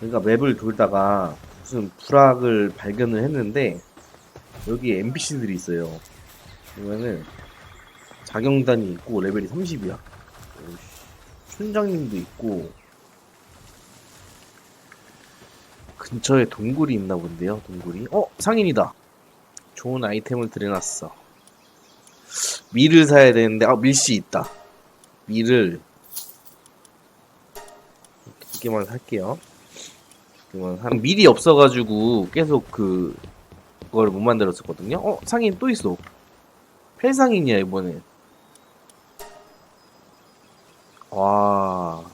그러니까 맵을 돌다가 무슨 부락을 발견을 했는데 여기 NPC들이 있어요. 보면은 자경단이 있고 레벨이 30이야. 촌장님도 있고 근처에 동굴이 있나 본데요. 동굴이. 어 상인이다. 좋은 아이템을 들여놨어. 밀을 사야 되는데 아 밀씨 있다. 밀을 이렇게 두 개만 살게요. 그만 한 밀이 없어가지고 계속 그 그걸 못 만들었었거든요. 어 상인 또 있어. 펠상인이야 이번에. 와.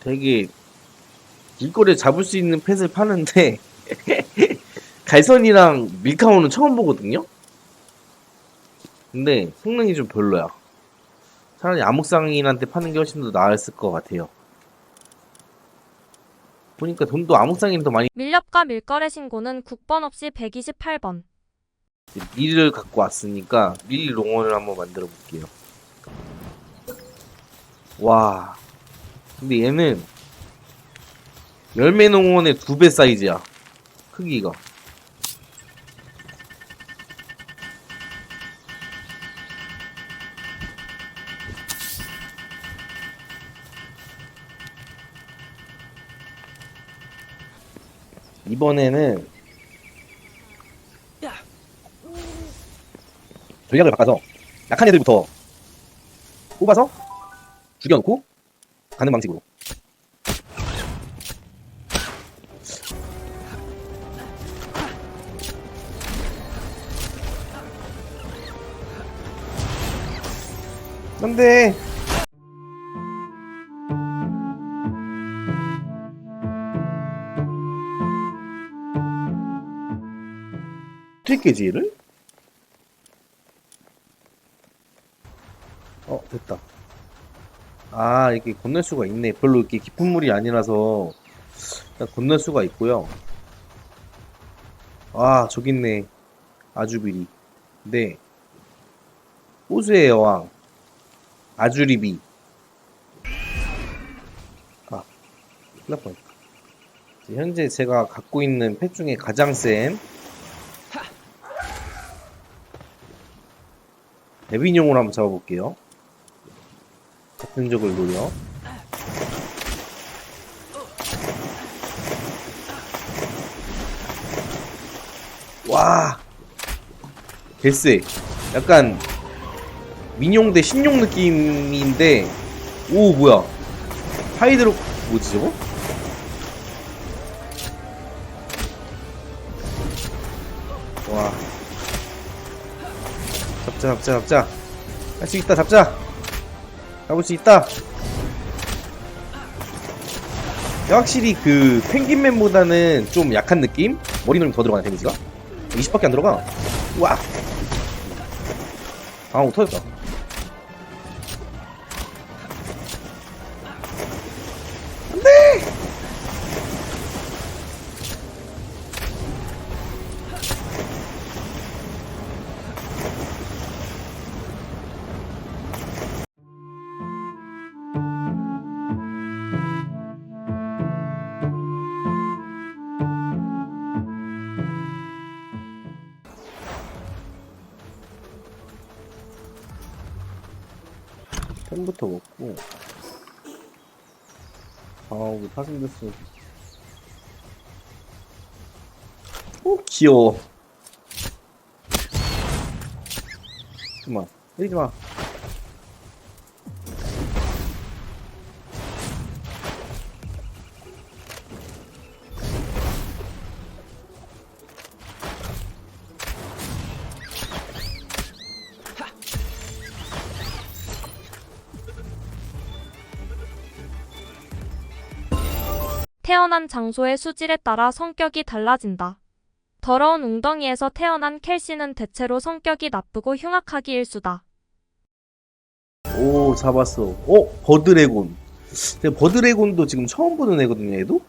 되게 길거리에 잡을 수 있는 펫을 파는데 갈선이랑 밀카오는 처음 보거든요. 근데 성능이 좀 별로야. 차라리 암흑상인한테 파는 게 훨씬 더 나았을 것 같아요. 보니까 돈도 암흑상인이 더 많이 밀렵과 밀거래 신고는 국번 없이 128번. 밀을 갖고 왔으니까 밀 롱원을 한번 만들어 볼게요. 와. 근데 얘는 열매 농원의 두 배 사이즈야. 크기가. 이번에는 전략을 바꿔서 약한 애들부터 뽑아서 죽여놓고 가는 방식으로 안돼 어떻게 깨지 얘를? 어 됐다. 아 이렇게 건널 수가 있네. 별로 이렇게 깊은 물이 아니라서 건널 수가 있고요. 아 저기 있네. 아주비리. 네. 호수의 여왕 아주리비 아 큰일 날 현재 제가 갖고 있는 펫 중에 가장 센 데빈용으로 한번 잡아볼게요. 같은 적을 노려. 와! 개쎄 약간 민용 대 신용 느낌인데 오 뭐야. 하이드로 뭐지 저거? 와. 잡자 잡자 잡자. 할 수 있다 잡자. 잡을 수 있다. 확실히 그 펭귄맨보다는 좀 약한 느낌? 머리 누르면 더 들어가네 데미지가? 20밖에 안 들어가. 우와. 방어 터졌다 템부터 먹고. 방어구 파생됐어. 오 귀여워. 잠깐만 때리지 마 태어난 장소의 수질에 따라 성격이 달라진다. 더러운 웅덩이에서 태어난 켈시는 대체로 성격이 나쁘고 흉악하기 일수다. 오 잡았어 어 버드래곤 제가 버드래곤도 지금 처음 보는 애거든요 얘도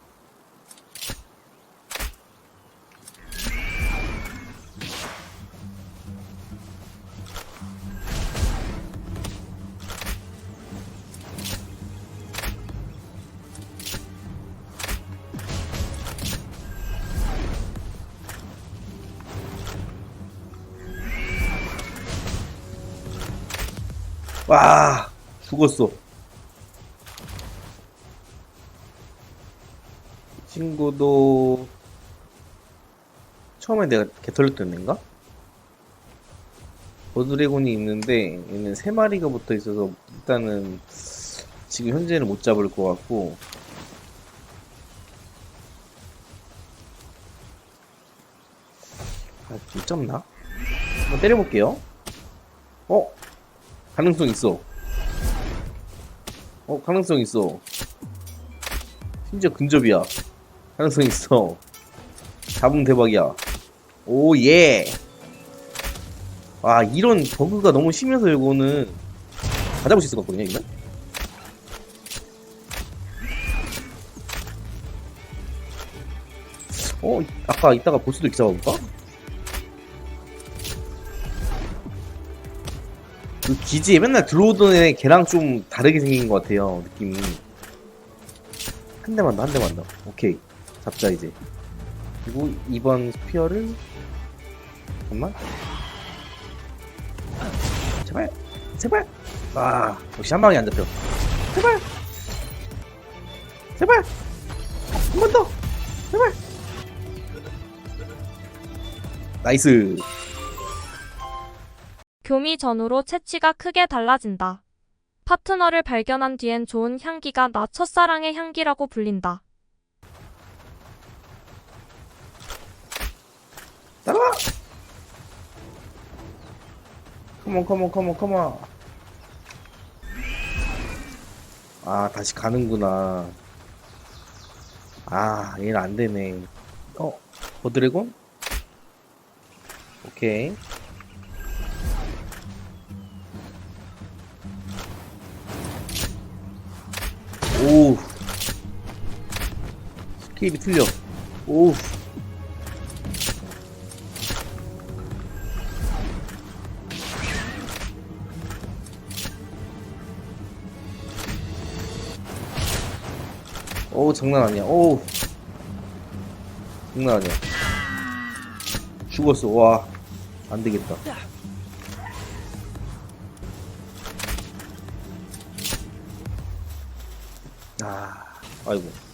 와 죽었어 이 친구도 처음에 내가 개털렸던 애인가? 버드래곤이 있는데 얘는 세 마리가 붙어 있어서 일단은 지금 현재는 못 잡을 것 같고 아, 못 잡나? 한번 때려볼게요. 어? 가능성 있어. 어, 가능성 있어. 심지어 근접이야. 가능성 있어. 잡으면 대박이야. 오, 예! 아, 이런 버그가 너무 심해서 이거는 다 잡을 수 있을 것 같거든요, 이거? 어, 아까 이따가 보스도 이렇게 잡아볼까? 그 기지에 맨날 들어오던 애 걔랑 좀 다르게 생긴 것 같아요, 느낌이. 한 대만 더, 한 대만 더. 오케이. 잡자, 이제. 그리고 이번 스피어를, 잠깐만. 제발, 제발. 아, 역시 한 방에 안 잡혀. 제발. 제발. 한 번 더. 제발. 나이스. 교미 전후로 채취가 크게 달라진다. 파트너를 발견한 뒤엔 좋은 향기가 나 첫사랑의 향기라고 불린다. 따라와! 컴온, 컴온, 컴온, 컴온. 아, 다시 가는구나. 아, 얘는 안 되네. 어, 버드래곤? 오케이. 스케일이 틀려. 오. 오 장난 아니야. 오 장난 아니야. 죽었어. 와. 안 되겠다. 아, 아이고.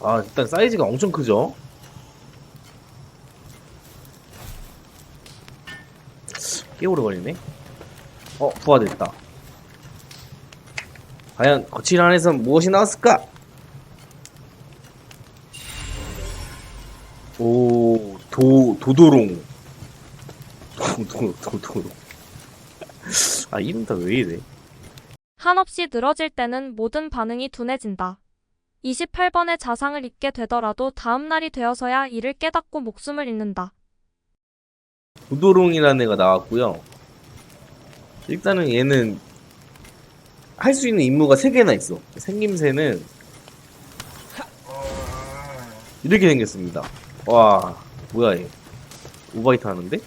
아, 일단 사이즈가 엄청 크죠? 꽤 오래 걸리네. 어, 부화됐다. 과연 거칠 안에서 무엇이 나왔을까? 오, 도, 도도롱. 도도, 도도롱. 아, 이름 다 왜 이래? 한없이 늘어질 때는 모든 반응이 둔해진다. 28번의 자상을 입게 되더라도 다음 날이 되어서야 이를 깨닫고 목숨을 잃는다. 도도롱이라는 애가 나왔고요. 일단은 얘는 할 수 있는 임무가 3개나 있어. 생김새는 이렇게 생겼습니다. 와, 뭐야 얘. 오바이트 하는데? 아,